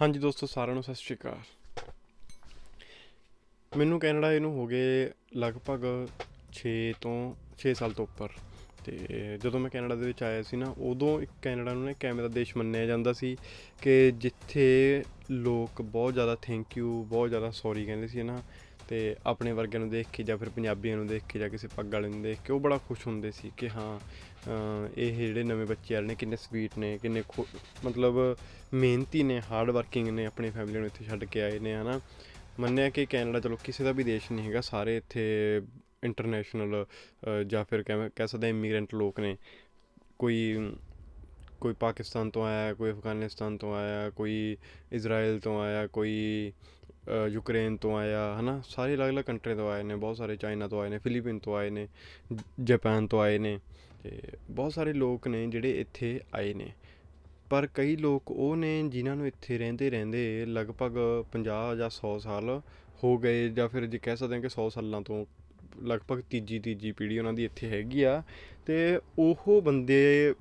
ਹਾਂਜੀ ਦੋਸਤੋ, ਸਾਰਿਆਂ ਨੂੰ ਸਤਿ ਸ਼੍ਰੀ ਅਕਾਲ। ਮੈਨੂੰ ਕੈਨੇਡਾ ਇਹਨੂੰ ਹੋ ਗਏ ਲਗਭਗ 6 ਤੋਂ 6 ਸਾਲ ਤੋਂ ਉੱਪਰ। ਤੇ ਜਦੋਂ ਮੈਂ ਕੈਨੇਡਾ ਦੇ ਵਿੱਚ ਆਇਆ ਸੀ ਨਾ, ਉਦੋਂ ਇੱਕ ਕੈਨੇਡਾ ਨੂੰ ਨਾ ਦਾ ਦੇਸ਼ ਮੰਨਿਆ ਜਾਂਦਾ ਸੀ ਕਿ ਜਿੱਥੇ ਲੋਕ ਬਹੁਤ ਜ਼ਿਆਦਾ ਥੈਂਕ ਯੂ ਬਹੁਤ ਜ਼ਿਆਦਾ ਸੌਰੀ ਕਹਿੰਦੇ ਸੀ ਨਾ। ਤੇ ਆਪਣੇ ਵਰਗਿਆਂ ਨੂੰ ਦੇਖ ਕੇ ਜਾਂ ਫਿਰ ਪੰਜਾਬੀਆਂ ਨੂੰ ਦੇਖ ਕੇ ਜਾਂ ਕਿਸੇ ਪੱਗ ਵਾਲੇ ਨੂੰ ਦੇਖ ਕੇ ਉਹ ਬੜਾ ਖੁਸ਼ ਹੁੰਦੇ ਸੀ ਕਿ ਹਾਂ ਇਹ ਜਿਹੜੇ ਨਵੇਂ ਬੱਚੇ ਆ ਰਹੇ ਨੇ ਕਿੰਨੇ ਸਵੀਟ ਨੇ, ਕਿੰਨੇ ਖੁ- ਮਤਲਬ ਮਿਹਨਤੀ ਨੇ ਹਾਰਡ ਵਰਕਿੰਗ ਨੇ ਆਪਣੀ ਫੈਮਿਲੀ ਨੂੰ ਇੱਥੇ ਛੱਡ ਕੇ ਆਏ ਨੇ, ਹਨਾ। ਮੰਨਿਆ ਕਿ ਕੈਨੇਡਾ ਚਲੋ ਕਿਸੇ ਦਾ ਵੀ ਦੇਸ਼ ਨਹੀਂ ਹੈਗਾ, ਸਾਰੇ ਇੱਥੇ ਇੰਟਰਨੈਸ਼ਨਲ ਜਾਂ ਫਿਰ ਕਹਿ ਕਹਿ ਸਕਦੇ ਇਮੀਗ੍ਰੈਂਟ ਲੋਕ ਨੇ। ਕੋਈ ਕੋਈ ਪਾਕਿਸਤਾਨ ਤੋਂ ਆਇਆ, ਕੋਈ ਅਫਗਾਨਿਸਤਾਨ ਤੋਂ ਆਇਆ, ਕੋਈ ਇਜ਼ਰਾਈਲ ਤੋਂ ਆਇਆ, ਕੋਈ ਯੂਕਰੇਨ ਤੋਂ ਆਇਆ, ਹਨਾ? ਸਾਰੇ ਅਲੱਗ-ਅਲੱਗ ਕੰਟਰੀ ਤੋਂ ਆਏ ਨੇ, ਬਹੁਤ ਸਾਰੇ ਚਾਈਨਾ ਤੋਂ ਆਏ ਨੇ, ਫਿਲੀਪੀਨ ਤੋਂ ਆਏ ਨੇ ਜ- ਜਾਪਾਨ ਤੋਂ ਆਏ ਨੇ ਤੇ ਬਹੁਤ ਸਾਰੇ ਲੋਕ ਨੇ ਜਿਹੜੇ ਇੱਥੇ ਆਏ ਨੇ। ਪਰ ਕਈ ਲੋਕ ਉਹ ਨੇ ਜਿਨ੍ਹਾਂ ਨੂੰ ਇੱਥੇ ਰਹਿੰਦੇ ਰਹਿੰਦੇ ਲਗਭਗ 50 ਜਾਂ 100 ਸਾਲ ਹੋ ਗਏ ਜਾਂ ਫਿਰ ਜੇ ਕਹਿ ਸਕਦੇ ਹਾਂ ਕਿ 100 ਸਾਲਾਂ ਤੋਂ ਲਗਭਗ ਤੀਜੀ ਤੀਜੀ ਪੀੜ੍ਹੀ ਉਹਨਾਂ ਦੀ ਇੱਥੇ ਹੈਗੀ ਆ ਤੇ ਉਹ ਬੰਦੇ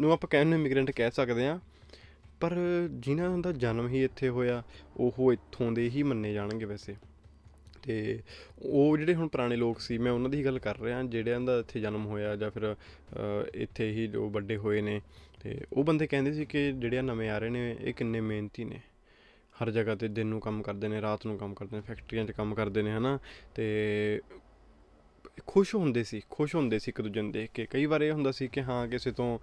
ਨੂੰ ਆਪਾਂ ਕਹਿਣ ਨੂੰ ਇਮੀਗ੍ਰੈਂਟ ਕਹਿ ਸਕਦੇ ਆ ਪਰ ਜਿਨ੍ਹਾਂ ਦਾ ਜਨਮ ਹੀ ਇੱਥੇ ਹੋਇਆ, ਉਹ ਇੱਥੋਂ ਦੇ ਹੀ ਮੰਨੇ ਜਾਣਗੇ ਵੈਸੇ। ਤੇ ਉਹ ਜਿਹੜੇ ਹੁਣ ਪੁਰਾਣੇ ਲੋਕ ਸੀ, ਮੈਂ ਉਹਨਾਂ ਦੀ ਹੀ ਗੱਲ ਕਰ ਰਿਹਾ, ਜਿਹੜਿਆਂ ਦਾ ਇੱਥੇ ਜਨਮ ਹੋਇਆ ਜਾਂ ਫਿਰ ਇੱਥੇ ਹੀ ਜੋ ਵੱਡੇ ਹੋਏ ਨੇ, ਤੇ ਉਹ ਬੰਦੇ ਕਹਿੰਦੇ ਸੀ ਕਿ ਜਿਹੜੇ ਆਹ ਨਵੇਂ ਆ ਰਹੇ ਨੇ, ਇਹ ਕਿੰਨੇ ਮਿਹਨਤੀ ਨੇ। ਹਰ ਜਗ੍ਹਾ ਤੇ ਦਿਨ ਨੂੰ ਕੰਮ ਕਰਦੇ ਨੇ, ਰਾਤ ਨੂੰ ਕੰਮ ਕਰਦੇ ਨੇ, ਫੈਕਟਰੀਆਂ 'ਚ ਕੰਮ ਕਰਦੇ ਨੇ, ਹਨਾ? ਤੇ ਖੁਸ਼ ਹੁੰਦੇ ਸੀ ਖੁਸ਼ ਹੁੰਦੇ ਸੀ ਇੱਕ ਦੂਜੇ ਨੂੰ ਦੇਖ ਕੇ। ਕਈ ਵਾਰ ਇਹ ਹੁੰਦਾ ਸੀ ਕਿ ਹਾਂ ਕਿਸੇ ਤੋਂ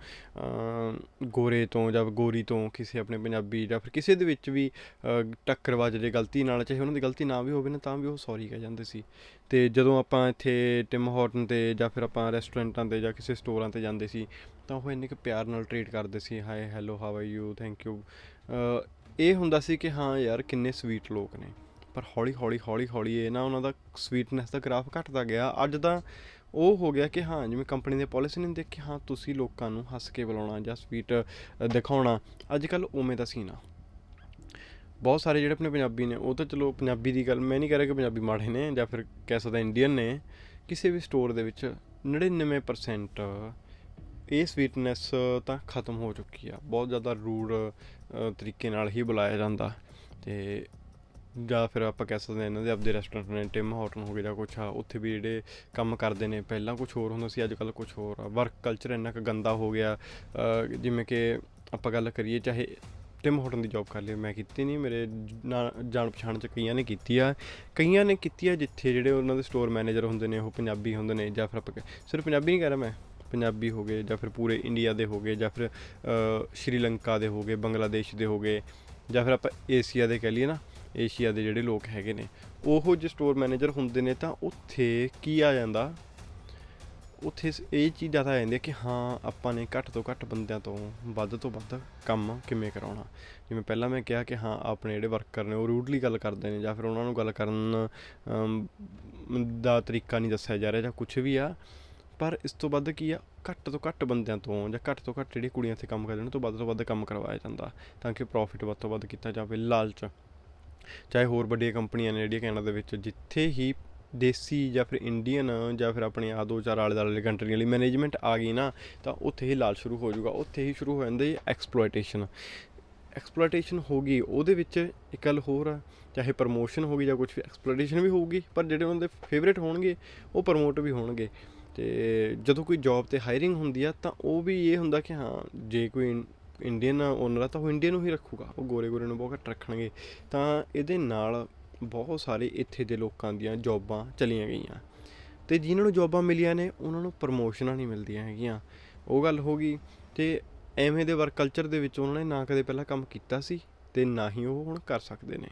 ਗੋਰੇ ਤੋਂ ਜਾਂ ਗੋਰੀ ਤੋਂ ਕਿਸੇ ਆਪਣੇ ਪੰਜਾਬੀ ਜਾਂ ਫਿਰ ਕਿਸੇ ਦੇ ਵਿੱਚ ਵੀ ਅ, ਟੱਕਰ ਵੱਜ ਜੇ ਗਲਤੀ ਨਾਲ ਚਾਹੇ ਉਹਨਾਂ ਦੀ ਗਲਤੀ ਨਾ ਵੀ ਹੋਵੇ ਨਾ ਤਾਂ ਵੀ ਉਹ ਸੌਰੀ ਕਹਿ ਜਾਂਦੇ ਸੀ। ਤੇ ਜਦੋਂ ਆਪਾਂ ਇੱਥੇ ਟਿਮ ਹਾਰਟਨ ਤੇ ਜਾਂ ਫਿਰ ਆਪਾਂ ਰੈਸਟੋਰੈਂਟਾਂ ਤੇ ਜਾਂ ਕਿਸੇ ਸਟੋਰਾਂ ਤੇ ਜਾਂਦੇ ਸੀ ਤਾਂ ਉਹ ਇੰਨੇ ਕੁ ਪਿਆਰ ਨਾਲ ਟਰੀਟ ਕਰਦੇ ਸੀ hi hello how are you thank you ਇਹ ਹੁੰਦਾ ਸੀ ਕਿ ਹਾਂ ਯਾਰ ਕਿੰਨੇ ਸਵੀਟ ਲੋਕ ਨੇ। ਪਰ ਹੌਲੀ ਹੌਲੀ ਹੌਲੀ ਹੌਲੀ ਇਹ ਨਾ ਉਹਨਾਂ ਦਾ ਸਵੀਟਨੈਸ ਦਾ ਗ੍ਰਾਫ ਘਟਦਾ ਗਿਆ। ਅੱਜ ਤਾਂ ਉਹ ਹੋ ਗਿਆ ਕਿ ਹਾਂ, ਜਿਵੇਂ ਕੰਪਨੀ ਦੇ ਪਾਲਿਸੀ ਨੇ ਦੇਖ ਕੇ ਹਾਂ, ਤੁਸੀਂ ਲੋਕਾਂ ਨੂੰ ਹੱਸ ਕੇ ਬੁਲਾਉਣਾ ਜਾਂ ਸਵੀਟ ਦਿਖਾਉਣਾ, ਅੱਜ ਕੱਲ ਉਵੇਂ ਦਾ ਸੀ ਨਾ ਬਹੁਤ ਸਾਰੇ ਜਿਹੜੇ ਆਪਣੇ ਪੰਜਾਬੀ ਨੇ, ਉਹ ਤਾਂ ਚਲੋ ਪੰਜਾਬੀ ਦੀ ਗੱਲ, ਮੈਂ ਨਹੀਂ ਕਹਿ ਰਿਹਾ ਕਿ ਪੰਜਾਬੀ ਮਾੜੇ ਨੇ ਜਾਂ ਫਿਰ ਕਹਿ ਸਕਦਾ ਇੰਡੀਅਨ ਨੇ, ਕਿਸੇ ਵੀ ਸਟੋਰ ਦੇ ਵਿੱਚ 99% ਇਹ ਸਵੀਟਨੈਸ ਤਾਂ ਖਤਮ ਹੋ ਚੁੱਕੀ ਆ। ਬਹੁਤ ਜ਼ਿਆਦਾ ਰੂਡ ਤਰੀਕੇ ਨਾਲ ਹੀ ਬੁਲਾਇਆ ਜਾਂਦਾ ਤੇ ਜਾਂ ਫਿਰ ਆਪਾਂ ਕਹਿ ਸਕਦੇ ਹਾਂ ਇਹਨਾਂ ਦੇ ਆਪਦੇ ਰੈਸਟੋਰੈਂਟ ਨੇ ਟਿਮ ਹਾਰਟਨ ਹੋ ਗਿਆ ਜਾਂ ਕੁਛ ਆ, ਉੱਥੇ ਵੀ ਜਿਹੜੇ ਕੰਮ ਕਰਦੇ ਨੇ, ਪਹਿਲਾਂ ਕੁਝ ਹੋਰ ਹੁੰਦਾ ਸੀ ਅੱਜ ਕੱਲ ਕੁਝ ਹੋਰ ਆ। ਵਰਕ ਕਲਚਰ ਇੰਨਾ ਕੁ ਗੰਦਾ ਹੋ ਗਿਆ ਜਿਵੇਂ ਕਿ ਆਪਾਂ ਗੱਲ ਕਰੀਏ, ਚਾਹੇ ਟਿਮ ਹਾਰਟਨ ਦੀ ਜੌਬ ਕਰ ਲਈ ਮੈਂ ਕੀਤੀ ਨਹੀਂ, ਮੇਰੇ ਨਾ- ਜਾਣ ਪਛਾਣ ਚ ਕਈਆਂ ਨੇ ਕੀਤੀ ਆ। ਕਈਆਂ ਨੇ ਕੀਤੀ ਆ ਜਿੱਥੇ ਜਿਹੜੇ ਉਹਨਾਂ ਦੇ ਸਟੋਰ ਮੈਨੇਜਰ ਹੁੰਦੇ ਨੇ, ਉਹ ਪੰਜਾਬੀ ਹੁੰਦੇ ਨੇ, ਜਾਂ ਫਿਰ ਆਪਾਂ ਕਹਿ- ਸਿਰਫ ਪੰਜਾਬੀ ਨਹੀਂ ਕਹਿ ਰਿਹਾ ਮੈਂ, ਪੰਜਾਬੀ ਹੋ ਗਏ, ਜਾਂ ਫਿਰ ਪੂਰੇ ਇੰਡੀਆ ਦੇ ਹੋ ਗਏ, ਜਾਂ ਫਿਰ ਸ਼੍ਰੀਲੰਕਾ ਦੇ ਹੋ ਗਏ ਬੰਗਲਾਦੇਸ਼ ਦੇ ਹੋ ਗਏ, ਜਾਂ ਫਿਰ ਆਪਾਂ ਏਸ਼ੀਆ ਦੇ ਕਹਿ ਲਈਏ ਨਾ ਏਸ਼ੀਆ ਦੇ ਜਿਹੜੇ ਲੋਕ ਹੈਗੇ ਨੇ, ਉਹ ਜੇ ਸਟੋਰ ਮੈਨੇਜਰ ਹੁੰਦੇ ਨੇ ਤਾਂ ਉੱਥੇ ਕੀ ਆ ਜਾਂਦਾ? ਉੱਥੇ ਇਹ ਚੀਜ਼ ਜ਼ਿਆਦਾ ਆ ਜਾਂਦੀ ਹੈ ਕਿ ਹਾਂ, ਆਪਾਂ ਨੇ ਘੱਟ ਤੋਂ ਘੱਟ ਬੰਦਿਆਂ ਤੋਂ ਵੱਧ ਤੋਂ ਵੱਧ ਕੰਮ ਕਿਵੇਂ ਕਰਾਉਣਾ। ਜਿਵੇਂ ਪਹਿਲਾਂ ਮੈਂ ਕਿਹਾ ਕਿ ਹਾਂ, ਆਪਣੇ ਜਿਹੜੇ ਵਰਕਰ ਨੇ ਉਹ ਰੂਡਲੀ ਗੱਲ ਕਰਦੇ ਨੇ ਜਾਂ ਫਿਰ ਉਹਨਾਂ ਨੂੰ ਗੱਲ ਕਰਨ ਦਾ ਤਰੀਕਾ ਨਹੀਂ ਦੱਸਿਆ ਜਾ ਰਿਹਾ ਜਾਂ ਕੁਝ ਵੀ ਆ, ਪਰ ਇਸ ਤੋਂ ਵੱਧ ਕੀ ਆ, ਘੱਟ ਤੋਂ ਘੱਟ ਬੰਦਿਆਂ ਤੋਂ ਜਾਂ ਘੱਟ ਤੋਂ ਘੱਟ ਜਿਹੜੀ ਕੁੜੀਆਂ ਇੱਥੇ ਕੰਮ ਕਰਦੇ ਨੇ, ਉਹ ਤੋਂ ਵੱਧ ਤੋਂ ਵੱਧ ਕੰਮ ਕਰਵਾਇਆ ਜਾਂਦਾ ਤਾਂ ਕਿ ਪ੍ਰੋਫਿਟ ਵੱਧ ਤੋਂ ਵੱਧ ਕੀਤਾ ਜਾਵੇ ਲਾਲਚ। ਚਾਹੇ ਹੋਰ ਵੱਡੀਆਂ ਕੰਪਨੀਆਂ ਨੇ ਜਿਹੜੀਆਂ ਕੈਨੇਡਾ ਦੇ ਵਿੱਚ, ਜਿੱਥੇ ਹੀ ਦੇਸੀ ਜਾਂ ਫਿਰ ਇੰਡੀਅਨ ਜਾਂ ਫਿਰ ਆਪਣੇ ਆ ਦੋ ਚਾਰ ਆਲੇ ਦੁਆਲੇ ਕੰਟਰੀਆਂ ਵਾਲੀ ਮੈਨੇਜਮੈਂਟ ਆ ਗਈ ਨਾ, ਤਾਂ ਉੱਥੇ ਹੀ ਲਾਲ ਸ਼ੁਰੂ ਹੋ ਜਾਊਗਾ। ਉੱਥੇ ਹੀ ਸ਼ੁਰੂ ਹੋ ਜਾਂਦਾ ਐਕਸਪਲੋਇਟੇਸ਼ਨ ਐਕਸਪਲੋਇਟੇਸ਼ਨ ਹੋ ਗਈ। ਉਹਦੇ ਵਿੱਚ ਇੱਕ ਗੱਲ ਹੋਰ ਆ, ਚਾਹੇ ਪ੍ਰਮੋਸ਼ਨ ਹੋ ਗਈ ਜਾਂ ਕੁਝ ਵੀ ਐਕਸਪਲੋਇਟੇਸ਼ਨ ਵੀ ਹੋਊਗੀ, ਪਰ ਜਿਹੜੇ ਉਹਨਾਂ ਦੇ ਫੇਵਰੇਟ ਹੋਣਗੇ, ਉਹ ਪ੍ਰਮੋਟ ਵੀ ਹੋਣਗੇ। ਤੇ ਜਦੋਂ ਕੋਈ ਜੌਬ ਤੇ ਹਾਇਰਿੰਗ ਹੁੰਦੀ ਆ, ਤਾਂ ਉਹ ਵੀ ਇਹ ਹੁੰਦਾ ਕਿ ਹਾਂ, ਜੇ ਕੋਈ ਇੰਡੀਅਨ ਓਨਰ ਆ, ਤਾਂ ਉਹ ਇੰਡੀਅਨ ਨੂੰ ਹੀ ਰੱਖੂਗਾ। ਉਹ ਗੋਰੇ ਗੋਰੇ ਨੂੰ ਬਹੁਤ ਘੱਟ ਰੱਖਣਗੇ। ਤਾਂ ਇਹਦੇ ਨਾਲ ਬਹੁਤ ਸਾਰੇ ਇੱਥੇ ਦੇ ਲੋਕਾਂ ਦੀਆਂ ਜੌਬਾਂ ਚਲੀਆਂ ਗਈਆਂ। ਤੇ ਜਿਨ੍ਹਾਂ ਨੂੰ ਜੌਬਾਂ ਮਿਲੀਆਂ ਨੇ, ਉਹਨਾਂ ਨੂੰ ਪ੍ਰਮੋਸ਼ਨਾਂ ਨਹੀਂ ਮਿਲਦੀਆਂ ਹੈਗੀਆਂ। ਉਹ ਗੱਲ ਹੋ ਗਈ ਤੇ ਐਵੇਂ ਦੇ ਵਰਕ ਕਲਚਰ ਦੇ ਵਿੱਚ ਉਹਨਾਂ ਨੇ ਨਾ ਕਦੇ ਪਹਿਲਾਂ ਕੰਮ ਕੀਤਾ ਸੀ ਤੇ ਨਾ ਹੀ ਉਹ ਹੁਣ ਕਰ ਸਕਦੇ ਨੇ।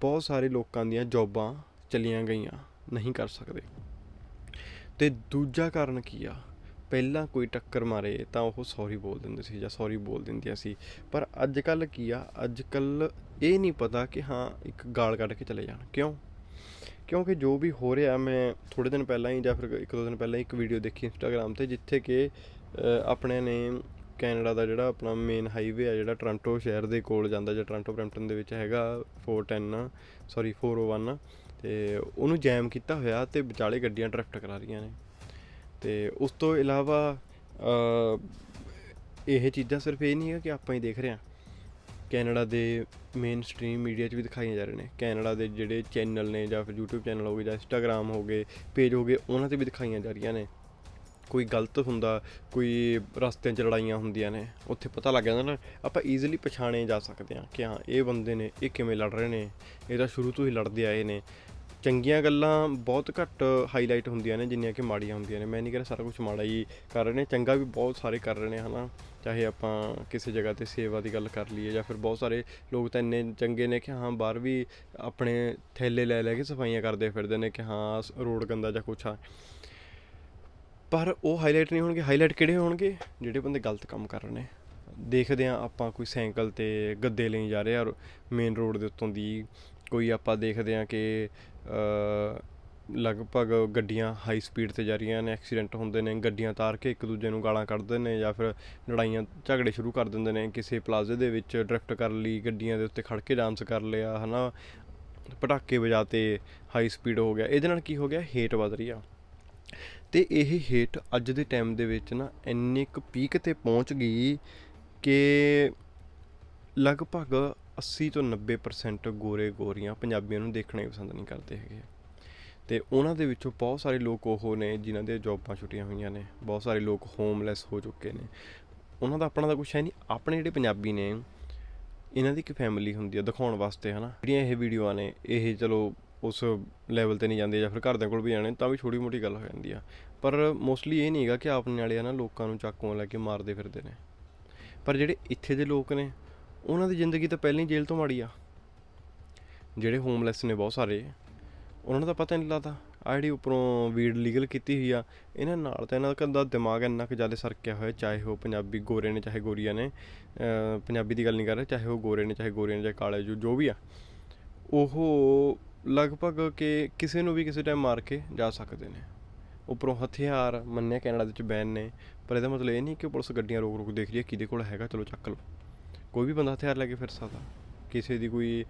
ਬਹੁਤ ਸਾਰੇ ਲੋਕਾਂ ਦੀਆਂ ਜੌਬਾਂ ਚਲੀਆਂ ਗਈਆਂ, ਨਹੀਂ ਕਰ ਸਕਦੇ। ਤੇ ਦੂਜਾ ਕਾਰਨ ਕੀ ਆ? ਪਹਿਲਾਂ ਕੋਈ ਟੱਕਰ ਮਾਰੇ ਤਾਂ ਉਹ ਸੌਰੀ ਬੋਲ ਦਿੰਦੇ ਸੀ ਜਾਂ ਸੌਰੀ ਬੋਲ ਦਿੰਦੀਆਂ ਸੀ। ਪਰ ਅੱਜ ਕੱਲ ਕੀ ਆ ਅੱਜ ਕੱਲ ਇਹ ਨਹੀਂ ਪਤਾ ਕਿ ਹਾਂ ਇੱਕ ਗਾਲ ਕੱਢ ਕੇ ਚਲੇ ਜਾਣ। ਕਿਉਂ? ਕਿਉਂਕਿ ਜੋ ਵੀ ਹੋ ਰਿਹਾ ਮੈਂ ਥੋੜੇ ਦਿਨ ਪਹਿਲਾਂ ਹੀ ਜਾਂ ਫਿਰ ਇੱਕ ਦੋ ਦਿਨ ਪਹਿਲਾਂ ਹੀ ਇੱਕ ਵੀਡੀਓ ਦੇਖੀ ਇੰਸਟਾਗ੍ਰam ਤੇ ਜਿੱਥੇ ਕਿ ਅ, ਆਪਣੇ ਨੇ ਕੈਨੇਡਾ ਦਾ ਜਿਹੜਾ ਆਪਣਾ ਮੇਨ ਹਾਈਵੇ ਆ ਜਿਹੜਾ ਟੋਰਾਂਟੋ ਸ਼ਹਿਰ ਦੇ ਕੋਲ ਜਾਂਦਾ ਜਾਂ ਟੋਰਾਂਟੋ ਬਰੈਂਪਟਨ ਦੇ ਵਿੱਚ ਹੈਗਾ 410 ਸੌਰੀ 401 ਤੇ ਉਹਨੂੰ ਜੈਮ ਕੀਤਾ ਹੋਇਆ ਤੇ ਵਿਚਾਲੇ ਗੱਡੀਆਂ ਡਰਿਫਟ ਕਰਾ ਰਹੀਆਂ ਨੇ। ਤੇ ਉਸ ਤੋਂ ਇਲਾਵਾ ਇਹ ਚੀਜ਼ਾਂ ਸਿਰਫ ਇਹ ਨਹੀਂ ਹੈ ਕਿ ਆਪਾਂ ਹੀ ਦੇਖ ਰਹੇ ਹਾਂ। ਕੈਨੇਡਾ ਦੇ ਮੇਨ ਸਟ੍ਰੀਮ ਮੀਡੀਆ 'ਚ ਵੀ ਦਿਖਾਈਆਂ ਜਾ ਰਹੇ ਨੇ। ਕੈਨੇਡਾ ਦੇ ਜਿਹੜੇ ਚੈਨਲ ਨੇ ਜਾਂ ਫਿਰ YouTube ਚੈਨਲ ਹੋ ਗਏ ਜਾਂ Instagram ਹੋ ਗਏ ਪੇਜ ਹੋ ਗਏ, ਉਹਨਾਂ ਤੇ ਵੀ ਦਿਖਾਈਆਂ ਜਾ ਰਹੀਆਂ ਨੇ। ਕੋਈ ਗਲਤ ਹੁੰਦਾ, ਕੋਈ ਰਸਤਿਆਂ 'ਚ ਲੜਾਈਆਂ ਹੁੰਦੀਆਂ ਨੇ, ਉੱਥੇ ਪਤਾ ਲੱਗ ਜਾਂਦਾ ਨਾ, ਆਪਾਂ ਈਜ਼ੀਲੀ ਪਛਾਣੇ ਜਾ ਸਕਦੇ ਹਾਂ ਕਿ ਹਾਂ, ਇਹ ਬੰਦੇ ਨੇ ਇਹ ਕਿਵੇਂ ਲੜ ਰਹੇ ਨੇ ਇਹ ਤਾਂ ਸ਼ੁਰੂ ਤੋਂ ਹੀ ਲੜਦੇ ਆਏ ਨੇ। ਚੰਗੀਆਂ ਗੱਲਾਂ ਬਹੁਤ ਘੱਟ ਹਾਈਲਾਈਟ ਹੁੰਦੀਆਂ ਨੇ, ਜਿੰਨੀਆਂ ਕਿ ਮਾੜੀਆਂ ਹੁੰਦੀਆਂ ਨੇ। ਮੈਂ ਨਹੀਂ ਕਹਿੰਦਾ ਸਾਰਾ ਕੁਝ ਮਾੜਾ ਹੀ ਕਰ ਰਹੇ ਨੇ, ਚੰਗਾ ਵੀ ਬਹੁਤ ਸਾਰੇ ਕਰ ਰਹੇ ਨੇ, ਹਨਾ? ਚਾਹੇ ਆਪਾਂ ਕਿਸੇ ਜਗ੍ਹਾ ਤੇ ਸੇਵਾ ਦੀ ਗੱਲ ਕਰ ਲਈਏ ਜਾਂ ਫਿਰ ਬਹੁਤ ਸਾਰੇ ਲੋਕ ਤਾਂ ਇੰਨੇ ਚੰਗੇ ਨੇ ਕਿ ਹਾਂ, ਬਾਹਰ ਵੀ ਆਪਣੇ ਥੈਲੇ ਲੈ ਲੈ ਕੇ ਸਫਾਈਆਂ ਕਰਦੇ ਫਿਰਦੇ ਨੇ ਕਿ ਹਾਂ ਰੋਡ ਗੰਦਾ ਜਾਂ ਕੁਛ ਆ। ਪਰ ਉਹ ਹਾਈਲਾਈਟ ਨਹੀਂ ਹੋਣਗੇ। ਹਾਈਲਾਈਟ ਕਿਹੜੇ ਹੋਣਗੇ? ਜਿਹੜੇ ਬੰਦੇ ਗਲਤ ਕੰਮ ਕਰ ਰਹੇ ਨੇ। ਦੇਖਦੇ ਆ ਆਪਾਂ ਕੋਈ ਸਾਈਕਲ ਤੇ ਗੱਦੇ ਲਈ ਜਾ ਰਿਹਾ ਮੇਨ ਰੋਡ ਦੇ ਉੱਤੋਂ ਦੀ ਕੋਈ ਆਪਾਂ ਦੇਖਦੇ ਆ ਕਿ ਲਗਭਗ ਗੱਡੀਆਂ ਹਾਈ ਸਪੀਡ ਤੇ ਜਾ ਰਹੀਆਂ ਨੇ ਐਕਸੀਡੈਂਟ ਹੁੰਦੇ ਨੇ, ਗੱਡੀਆਂ ਤਾਰ ਕੇ ਇੱਕ ਦੂਜੇ ਨੂੰ ਗਾਲਾਂ ਕੱਢਦੇ ਨੇ ਜਾਂ ਫਿਰ ਲੜਾਈਆਂ, ਝਗੜੇ ਸ਼ੁਰੂ ਕਰ ਦਿੰਦੇ ਨੇ, ਕਿਸੇ ਪਲਾਜ਼ੇ ਦੇ ਵਿੱਚ ਡਰਿਫਟ ਕਰ ਲਈ, ਗੱਡੀਆਂ ਦੇ ਉੱਤੇ ਖੜ ਕੇ ਡਾਂਸ ਕਰ ਲਿਆ, ਹਨਾ? ਪਟਾਕੇ ਵਜਾਤੇ ਹਾਈ ਸਪੀਡ ਹੋ ਗਿਆ, ਇਹਦੇ ਨਾਲ ਕੀ ਹੋ ਗਿਆ? ਹੇਟ ਵੱਧ ਰਹੀ ਆ। ਤੇ ਇਹ ਹੇਟ ਅੱਜ ਦੇ ਟਾਈਮ ਦੇ ਵਿੱਚ ਨਾ ਇੰਨੀ ਕੁ ਪੀਕ ਤੇ ਪਹੁੰਚ ਗਈ ਕਿ ਲਗਭਗ 80 ਤੋਂ 90% ਗੋਰੇ ਗੋਰੀਆਂ ਪੰਜਾਬੀਆਂ ਨੂੰ ਦੇਖਣਾ ਹੀ ਪਸੰਦ ਨਹੀਂ ਕਰਦੇ ਹੈਗੇ। ਤੇ ਉਹਨਾਂ ਦੇ ਵਿੱਚੋਂ ਬਹੁਤ ਸਾਰੇ ਲੋਕ ਉਹ ਨੇ ਜਿਨ੍ਹਾਂ ਦੇ ਜੌਬਾਂ ਛੁੱਟੀਆਂ ਹੋਈਆਂ ਨੇ, ਬਹੁਤ ਸਾਰੇ ਲੋਕ ਹੋਮਲੈਸ ਹੋ ਚੁੱਕੇ ਨੇ। ਉਹਨਾਂ ਦਾ ਆਪਣਾ ਤਾਂ ਕੁਛ ਹੈ ਨਹੀਂ, ਆਪਣੇ ਜਿਹੜੇ ਪੰਜਾਬੀ ਨੇ, ਇਹਨਾਂ ਦੀ ਇੱਕ ਫੈਮਿਲੀ ਹੁੰਦੀ ਹੈ ਦਿਖਾਉਣ ਵਾਸਤੇ, ਹਨਾ। ਜਿਹੜੀਆਂ ਇਹ ਵੀਡੀਓਆਂ ਨੇ, ਇਹ ਚਲੋ ਉਸ ਲੈਵਲ ਤੇ ਨਹੀਂ ਜਾਂਦੇ ਜਾਂ ਫਿਰ ਘਰਦਿਆਂ ਕੋਲ ਵੀ ਜਾਣੇ, ਤਾਂ ਵੀ ਛੋਟੀ ਮੋਟੀ ਗੱਲ ਹੋ ਜਾਂਦੀ ਆ। ਪਰ ਮੋਸਟਲੀ ਇਹ ਨਹੀਂ ਹੈਗਾ ਕਿ ਆਪਣੇ ਵਾਲੇ ਆ ਨਾ ਲੋਕਾਂ ਨੂੰ ਚਾਕੂਆਂ ਲੈ ਕੇ ਮਾਰਦੇ ਫਿਰਦੇ ਨੇ। ਪਰ ਜਿਹੜੇ ਇੱਥੇ ਦੇ ਲੋਕ ਨੇ ਉਹਨਾਂ ਦੀ ਜ਼ਿੰਦਗੀ ਤਾਂ ਪਹਿਲਾਂ ਹੀ ਜੇਲ੍ਹ ਤੋਂ ਮਾੜੀ ਆ। ਜਿਹੜੇ ਹੋਮਲੈਸ ਨੇ ਬਹੁਤ ਸਾਰੇ, ਉਹਨਾਂ ਨੂੰ ਤਾਂ ਪਤਾ ਨਹੀਂ ਲੱਗਦਾ। ਆ ਜਿਹੜੀ ਉੱਪਰੋਂ ਵੀਡ ਲੀਗਲ ਕੀਤੀ ਹੋਈ ਆ, ਇਹਨਾਂ ਨਾਲ ਤਾਂ ਇਹਨਾਂ ਦਾ ਦਿਮਾਗ ਇੰਨਾ ਕੁ ਜ਼ਿਆਦਾ ਸਰਕਿਆ ਹੋਇਆ, ਚਾਹੇ ਉਹ ਪੰਜਾਬੀ ਗੋਰੇ ਨੇ, ਚਾਹੇ ਗੋਰੀਆਂ ਨੇ ਪੰਜਾਬੀ ਦੀ ਗੱਲ ਨਹੀਂ ਕਰ ਰਿਹਾ, ਚਾਹੇ ਉਹ ਗੋਰੇ ਨੇ, ਚਾਹੇ ਗੋਰੀਆਂ ਨੇ, ਚਾਹੇ ਕਾਲੇ, ਜੋ ਜੋ ਵੀ ਆ। ਉਹ ਲਗਭਗ ਕਿ ਕਿਸੇ ਨੂੰ ਵੀ ਕਿਸੇ ਟਾਈਮ ਮਾਰ ਕੇ ਜਾ ਸਕਦੇ ਨੇ। ਉੱਪਰੋਂ ਹਥਿਆਰ ਮੰਨਿਆ ਕੈਨੇਡਾ ਦੇ ਵਿੱਚ ਬੈਨ ਨੇ, ਪਰ ਇਹਦਾ ਮਤਲਬ ਇਹ ਨਹੀਂ ਕਿ ਪੁਲਿਸ ਗੱਡੀਆਂ ਰੋਕ ਰੋਕ ਦੇਖ ਰਹੀ ਹੈ, ਕਿਹਦੇ ਕੋਲ ਹੈਗਾ, ਚਲੋ ਚੱਕ ਲਓ। ਕੋਈ ਵੀ ਬੰਦਾ ਹਥਿਆਰ ਲੈ ਕੇ ਫਿਰ ਸਕਦਾ। ਕਿਸੇ ਦੀ ਕੋਈ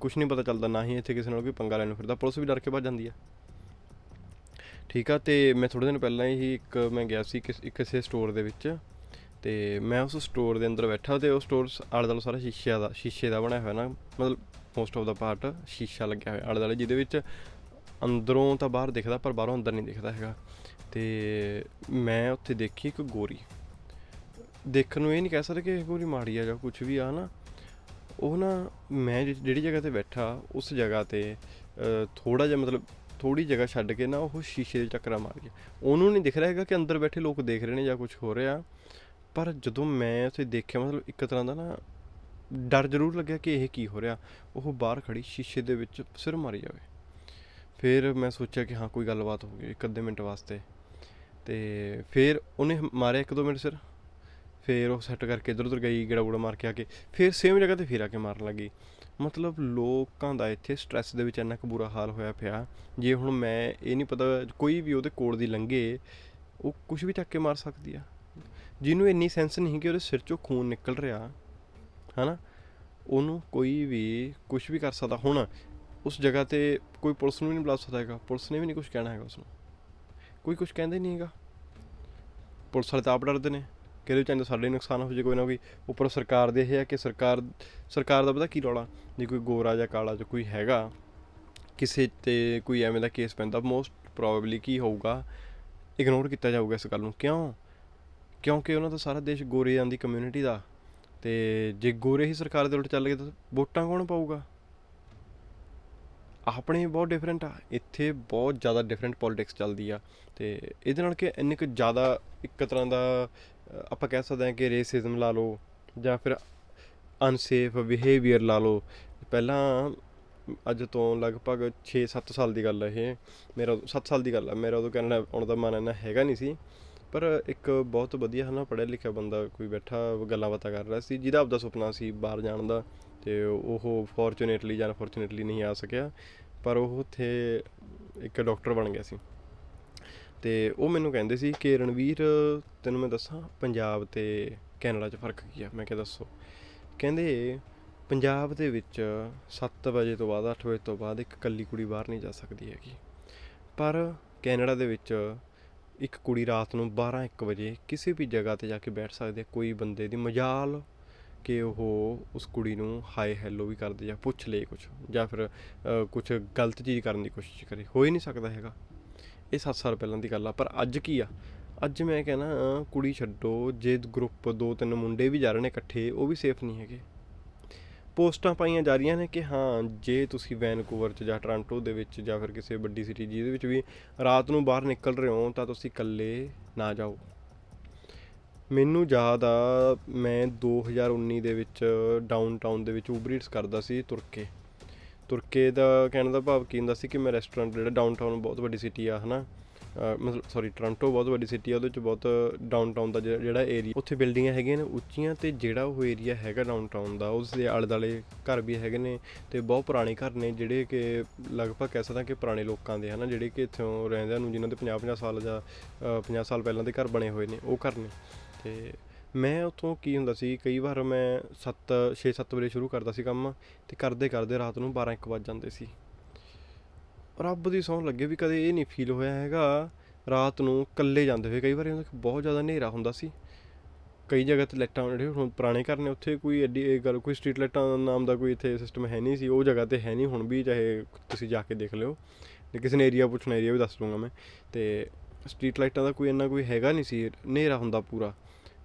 ਕੁਝ ਨਹੀਂ ਪਤਾ ਚੱਲਦਾ, ਨਾ ਹੀ ਇੱਥੇ ਕਿਸੇ ਨਾਲ ਕੋਈ ਪੰਗਾ ਲੈਣ ਨੂੰ ਫਿਰਦਾ। ਪੁਲਿਸ ਵੀ ਡਰ ਕੇ ਭੱਜ ਜਾਂਦੀ ਆ। ਠੀਕ ਆ, ਤੇ ਮੈਂ ਥੋੜੇ ਦਿਨ ਪਹਿਲਾਂ ਹੀ ਇੱਕ, ਮੈਂ ਗਿਆ ਸੀ ਕਿਸੇ ਸਟੋਰ ਦੇ ਵਿੱਚ। ਤੇ ਮੈਂ ਉਸ ਸਟੋਰ ਦੇ ਅੰਦਰ ਬੈਠਾ ਤੇ ਉਹ ਸਟੋਰ ਆਲੇ ਦੁਆਲੇ ਸਾਰਾ ਸ਼ੀਸ਼ੇ ਦਾ ਸ਼ੀਸ਼ੇ ਦਾ ਬਣਿਆ ਹੋਇਆ ਨਾ, ਮਤਲਬ ਮੋਸਟ ਆਫ ਦਾ ਪਾਰਟ ਸ਼ੀਸ਼ਾ ਲੱਗਿਆ ਹੋਇਆ ਆਲੇ ਦੁਆਲੇ ਜਿਹਦੇ ਵਿੱਚ ਅੰਦਰੋਂ ਤਾਂ ਬਾਹਰ ਦਿਖਦਾ, ਪਰ ਬਾਹਰੋਂ ਅੰਦਰ ਨਹੀਂ ਦਿਖਦਾ ਹੈਗਾ। ਤੇ ਮੈਂ ਉੱਥੇ ਦੇਖੀ ਇੱਕ ਗੋਰੀ। ਦੇਖਣ ਨੂੰ ਇਹ ਨਹੀਂ ਕਹਿ ਸਕਦੇ ਕਿ ਇਹ ਗੋਰੀ ਮਾੜੀ ਆ ਜਾਂ ਕੁਝ ਵੀ ਆ ਨਾ। ਉਹ ਨਾ ਮੈਂ ਜਿਹੜੀ ਜਗ੍ਹਾ ਤੇ ਬੈਠਾ, ਉਸ ਜਗ੍ਹਾ ਤੇ ਥੋੜਾ ਜਿਹਾ ਮਤਲਬ ਥੋੜੀ ਜਗ੍ਹਾ ਛੱਡ ਕੇ ਨਾ ਉਹ ਸ਼ੀਸ਼ੇ ਦੇ ਚੱਕਰਾਂ ਮਾਰ ਗਿਆ। ਉਹਨੂੰ ਨਹੀਂ ਦਿਖ ਰਿਹਾ ਹੈਗਾ ਕਿ ਅੰਦਰ ਬੈਠੇ ਲੋਕ ਦੇਖ ਰਹੇ ਨੇ ਜਾਂ ਕੁਝ ਹੋ ਰਿਹਾ। ਪਰ ਜਦੋਂ ਮੈਂ ਉੱਥੇ ਦੇਖਿਆ ਮਤਲਬ ਇੱਕ ਤਰ੍ਹਾਂ ਦਾ ਨਾ ਡਰ ਜ਼ਰੂਰ ਲੱਗਿਆ ਕਿ ਇਹ ਕੀ ਹੋ ਰਿਹਾ। ਉਹ ਬਾਹਰ ਖੜੀ ਸ਼ੀਸ਼ੇ ਦੇ ਵਿੱਚ ਸਿਰ ਮਾਰੀ ਜਾਵੇ। ਫਿਰ ਮੈਂ ਸੋਚਿਆ ਕਿ ਹਾਂ, ਕੋਈ ਗੱਲਬਾਤ ਹੋ ਗਈ ਇੱਕ ਅੱਧੇ ਮਿੰਟ ਵਾਸਤੇ। ਤੇ ਫਿਰ ਉਹਨੇ ਮਾਰਿਆ ਇੱਕ ਦੋ ਮਿੰਟ ਸਿਰ। ਫਿਰ ਉਹ ਸੈੱਟ ਕਰਕੇ ਇਧਰ ਉਧਰ ਗਈ, ਗੇੜਾ ਗੂੜਾ ਮਾਰ ਕੇ ਆ ਕੇ, ਫਿਰ ਸੇਮ ਜਗ੍ਹਾ ਤੇ ਫਿਰ ਆ ਕੇ ਮਾਰਨ ਲੱਗੀ। ਮਤਲਬ ਲੋਕਾਂ ਦਾ ਇੱਥੇ ਸਟ੍ਰੈਸ ਦੇ ਵਿੱਚ ਇੰਨਾ ਕੁ ਬੁਰਾ ਹਾਲ ਹੋਇਆ ਪਿਆ, ਜੇ ਹੁਣ ਮੈਂ ਇਹ ਨਹੀਂ ਪਤਾ ਕੋਈ ਵੀ ਉਹਦੇ ਕੋਲ ਦੀ ਲੰਘੇ, ਉਹ ਕੁਝ ਵੀ ਚੱਕ ਕੇ ਮਾਰ ਸਕਦੀ ਆ। ਜਿਹਨੂੰ ਇੰਨੀ ਸੈਂਸ ਨਹੀਂ ਕਿ ਉਹਦੇ ਸਿਰ ਚੋਂ ਖੂਨ ਨਿਕਲ ਰਿਹਾ, ਹਨਾ? ਉਹਨੂੰ ਕੋਈ ਵੀ ਕੁਝ ਵੀ ਕਰ ਸਕਦਾ। ਹੁਣ ਉਸ ਜਗ੍ਹਾ ਤੇ ਕੋਈ ਪੁਲਿਸ ਨੂੰ ਵੀ ਨਹੀਂ ਬੁਲਾ ਸਕਦਾ ਹੈਗਾ। ਪੁਲਿਸ ਨੇ ਵੀ ਨਹੀਂ ਕੁਝ ਕਹਿਣਾ ਹੈਗਾ ਉਸ ਨੂੰ ਕੋਈ ਕੁਝ ਕਹਿੰਦਾ ਹੀ ਨਹੀਂ ਹੈਗਾ। ਪੁਲਿਸ ਵਾਲੇ ਤਾਂ ਆਪ ਡਰਦੇ ਨੇ। ਕਿ ਇਹਦੇ ਵਿੱਚ ਸਾਡੇ ਹੀ ਨੁਕਸਾਨ ਹੋ ਜੇ ਕੋਈ ਨਾ ਕੋਈ ਉੱਪਰ ਸਰਕਾਰ ਦੇ ਇਹ ਹੈ ਕਿ ਸਰਕਾਰ ਸਰਕਾਰ ਦਾ ਪਤਾ ਕੀ ਰੌਲਾ? ਜੇ ਕੋਈ ਗੋਰਾ ਜਾਂ ਕਾਲਾ ਜਾਂ ਕੋਈ ਹੈਗਾ, ਕਿਸੇ ਤੇ ਕੋਈ ਐਵੇਂ ਦਾ ਕੇਸ ਪੈਂਦਾ ਮੋਸਟ ਪ੍ਰੋਬੇਬਲੀ ਕੀ ਹੋਊਗਾ? ਇਗਨੋਰ ਕੀਤਾ ਜਾਊਗਾ ਇਸ ਗੱਲ ਨੂੰ। ਕਿਉਂ? ਕਿਉਂਕਿ ਉਹਨਾਂ ਦਾ ਸਾਰਾ ਦੇਸ਼ ਗੋਰਿਆਂ ਦੀ ਕਮਿਊਨਿਟੀ ਦਾ। ਤੇ ਜੇ ਗੋਰੇ ਹੀ ਸਰਕਾਰ ਦੇ ਉਲਟ ਚੱਲ ਗਏ ਤਾਂ ਵੋਟਾਂ ਕੌਣ ਪਾਊਗਾ? ਆਪਣੇ ਬਹੁਤ ਡਿਫਰੈਂਟ ਆ। ਇੱਥੇ ਬਹੁਤ ਜ਼ਿਆਦਾ ਡਿਫਰੈਂਟ ਪੋਲਿਟਿਕਸ ਚੱਲਦੀ ਆ। ਤੇ ਇਹਦੇ ਨਾਲ ਕਿ ਇੰਨੇ ਕੁ ਜ਼ਿਆਦਾ ਇੱਕ ਤਰ੍ਹਾਂ ਦਾ ਆਪਾਂ ਕਹਿ ਸਕਦੇ ਹਾਂ ਕਿ ਰੇਸਿਜ਼ਮ ਲਾ ਲਓ ਜਾਂ ਫਿਰ ਅਨਸੇਫ ਬਿਹੇਵੀਅਰ ਲਾ ਲਓ। ਪਹਿਲਾਂ ਅੱਜ ਤੋਂ ਲਗਭਗ 6-7 ਸਾਲ ਦੀ ਗੱਲ ਹੈ ਇਹ। ਮੇਰਾ 7 ਸਾਲ ਦੀ ਗੱਲ ਆ। ਮੇਰਾ ਉਦੋਂ ਕੈਨੇਡਾ ਆਉਣ ਦਾ ਮਨ ਇੰਨਾ ਹੈਗਾ ਨਹੀਂ ਸੀ। ਪਰ ਇੱਕ ਬਹੁਤ ਵਧੀਆ ਹਨਾ ਪੜ੍ਹਿਆ ਲਿਖਿਆ ਬੰਦਾ ਕੋਈ ਬੈਠਾ ਗੱਲਾਂ ਬਾਤਾਂ ਕਰ ਰਿਹਾ ਸੀ। ਜਿਹਦਾ ਆਪਦਾ ਸੁਪਨਾ ਸੀ ਬਾਹਰ ਜਾਣ ਦਾ ਤੇ ਉਹ ਫੋਰਚੂਨੇਟਲੀ ਜਾਂ ਅਨਫੋਰਚੂਨੇਟਲੀ ਨਹੀਂ ਆ ਸਕਿਆ। ਪਰ ਉਹ ਉੱਥੇ ਇੱਕ ਡਾਕਟਰ ਬਣ ਗਿਆ ਸੀ। ਅਤੇ ਉਹ ਮੈਨੂੰ ਕਹਿੰਦੇ ਸੀ ਕਿ ਰਣਵੀਰ, ਤੈਨੂੰ ਮੈਂ ਦੱਸਾਂ ਪੰਜਾਬ ਅਤੇ ਕੈਨੇਡਾ 'ਚ ਫ਼ਰਕ ਕੀ ਆ? ਮੈਂ ਕਿਹਾ, ਦੱਸੋ। ਕਹਿੰਦੇ ਪੰਜਾਬ ਦੇ ਵਿੱਚ 7 ਵਜੇ ਤੋਂ ਬਾਅਦ 8 ਵਜੇ ਤੋਂ ਬਾਅਦ ਇੱਕ ਕੱਲੀ ਕੁੜੀ ਬਾਹਰ ਨਹੀਂ ਜਾ ਸਕਦੀ ਹੈਗੀ। ਪਰ ਕੈਨੇਡਾ ਦੇ ਵਿੱਚ ਇੱਕ ਕੁੜੀ ਰਾਤ ਨੂੰ 12 1 ਵਜੇ ਕਿਸੇ ਵੀ ਜਗ੍ਹਾ ਤੇ ਜਾ ਕੇ ਬੈਠ ਸਕਦੀ ਹੈ। ਕੋਈ ਬੰਦੇ ਦੀ ਮਜਾਲ ਕਿ ਉਹ ਉਸ ਕੁੜੀ ਨੂੰ ਹਾਈ ਹੈਲੋ ਵੀ ਕਰਦੇ ਜਾਂ ਪੁੱਛ ਲੇ ਕੁਝ ਜਾਂ ਫਿਰ ਕੁਝ ਗਲਤ ਚੀਜ਼ ਕਰਨ ਦੀ ਕੋਸ਼ਿਸ਼ ਕਰੇ। ਹੋ ਹੀ ਨਹੀਂ ਸਕਦਾ ਹੈਗਾ। ਇਹ 7 ਸਾਲ ਪਹਿਲਾਂ ਦੀ ਗੱਲ ਆ, ਪਰ ਅੱਜ ਕੀ ਆ? ਅੱਜ ਮੈਂ ਕਹਿੰਦਾ ਕੁੜੀ ਛੱਡੋ, ਜੇ ਗਰੁੱਪ ਦੋ ਤਿੰਨ ਮੁੰਡੇ ਵੀ ਜਾ ਰਹੇ ਨੇ ਇਕੱਠੇ, ਉਹ ਵੀ ਸੇਫ ਨਹੀਂ ਹੈਗੇ। ਪੋਸਟਾਂ ਪਾਈਆਂ ਜਾ ਰਹੀਆਂ ਨੇ ਕਿ ਹਾਂ, ਜੇ ਤੁਸੀਂ ਵੈਨਕੂਵਰ ਚ ਜਾਂ ਟੋਰਾਂਟੋ ਦੇ ਵਿੱਚ ਜਾਂ ਫਿਰ ਕਿਸੇ ਵੱਡੀ ਸਿਟੀ ਜਿਹਦੇ ਵਿੱਚ ਵੀ ਰਾਤ ਨੂੰ ਬਾਹਰ ਨਿਕਲ ਰਹੇ ਹੋ, ਤਾਂ ਤੁਸੀਂ ਇਕੱਲੇ ਨਾ ਜਾਓ। ਮੈਨੂੰ ਯਾਦ ਆ, ਮੈਂ 2019 ਦੇ ਵਿੱਚ ਡਾਊਨਟਾਊਨ ਦੇ ਵਿੱਚ ਉਬਰੀਟਸ ਕਰਦਾ ਸੀ ਤੁਰ ਕੇ। ਤੁਰਕੇ ਦਾ ਕਹਿਣ ਦਾ ਭਾਵ ਕੀ ਹੁੰਦਾ ਸੀ ਕਿ ਮੈਂ ਰੈਸਟੋਰੈਂਟ ਜਿਹੜਾ ਡਾਊਨਟਾਊਨ ਬਹੁਤ ਵੱਡੀ ਸਿਟੀ ਆ, ਹਨਾ? ਅਹ ਮਤਲਬ ਸੌਰੀ ਟੋਰਾਂਟੋ ਬਹੁਤ ਵੱਡੀ ਸਿਟੀ ਆ, ਉਹਦੇ ਵਿੱਚ ਬਹੁਤ ਡਾਊਨਟਾਊਨ ਦਾ ਜਿਹੜਾ- ਏਰੀਆ ਉੱਥੇ ਬਿਲਡਿੰਗਾਂ ਹੈਗੀਆਂ ਨੇ ਉੱਚੀਆਂ ਤੇ ਜਿਹੜਾ ਉਹ ਏਰੀਆ ਹੈਗਾ ਡਾਊਨਟਾਊਨ ਦਾ, ਉਸ ਦੇ ਆਲੇ ਦੁਆਲੇ ਘਰ ਵੀ ਹੈਗੇ ਨੇ ਤੇ ਬਹੁਤ ਪੁਰਾਣੇ ਘਰ ਨੇ ਜਿਹੜੇ ਕਿ ਲਗਭਗ ਕਹਿ ਸਕਦਾ ਕਿ ਪੁਰਾਣੇ ਲੋਕਾਂ ਦੇ, ਹਨਾ? ਜਿਹੜੇ ਕਿ ਇੱਥੋਂ ਰਹਿੰਦਿਆਂ ਨੂੰ, ਜਿਨ੍ਹਾਂ ਦੇ 50 50 ਸਾਲ ਜਾਂ, ਅਹ 50 ਸਾਲ ਪਹਿਲਾਂ ਦੇ ਘਰ ਬਣੇ ਹੋਏ ਨੇ, ਉਹ ਘਰ ਨੇ ਤੇ ਮੈਂ ਉੱਥੋਂ ਕੀ ਹੁੰਦਾ ਸੀ, ਕਈ ਵਾਰ ਮੈਂ 7 6 7 ਵਜੇ ਸ਼ੁਰੂ ਕਰਦਾ ਸੀ ਕੰਮ ਤੇ ਕਰਦੇ ਕਰਦੇ ਰਾਤ ਨੂੰ 12 1 ਵੱਜ ਜਾਂਦੇ ਸੀ। ਰੱਬ ਦੀ ਸੌਂ ਲੱਗੇ ਵੀ ਕਦੇ ਇਹ ਨਹੀਂ ਫੀਲ ਹੋਇਆ ਹੈਗਾ, ਰਾਤ ਨੂੰ ਇਕੱਲੇ ਜਾਂਦੇ ਹੋਏ ਕਈ ਵਾਰੀ ਹੁੰਦਾ ਕਿ ਬਹੁਤ ਜ਼ਿਆਦਾ ਹਨੇਰਾ ਹੁੰਦਾ ਸੀ। ਕਈ ਜਗ੍ਹਾ ਤੇ ਲਾਈਟਾਂ ਜਿਹੜੇ ਹੁਣ ਪੁਰਾਣੇ ਘਰ ਨੇ, ਉੱਥੇ ਕੋਈ ਐਡੀ ਇਹ ਗੱਲ, ਕੋਈ ਸਟਰੀਟ ਲਾਈਟਾਂ ਨਾਮ ਦਾ ਕੋਈ ਇੱਥੇ ਸਿਸਟਮ ਹੈ ਨਹੀਂ ਸੀ, ਉਹ ਜਗ੍ਹਾ ਤੇ ਹੈ ਨਹੀਂ, ਹੁਣ ਵੀ ਚਾਹੇ ਤੁਸੀਂ ਜਾ ਕੇ ਦੇਖ ਲਿਓ। ਜੇ ਕਿਸੇ ਨੇ ਏਰੀਆ ਪੁੱਛਣਾ ਏਰੀਆ ਵੀ ਦੱਸ ਦੂੰਗਾ ਮੈਂ। ਤੇ ਸਟਰੀਟ ਲਾਈਟਾਂ ਦਾ ਕੋਈ ਇੰਨਾ ਕੋਈ ਹੈਗਾ ਨਹੀਂ ਸੀ, ਹਨੇਰਾ ਹੁੰਦਾ ਪੂਰਾ।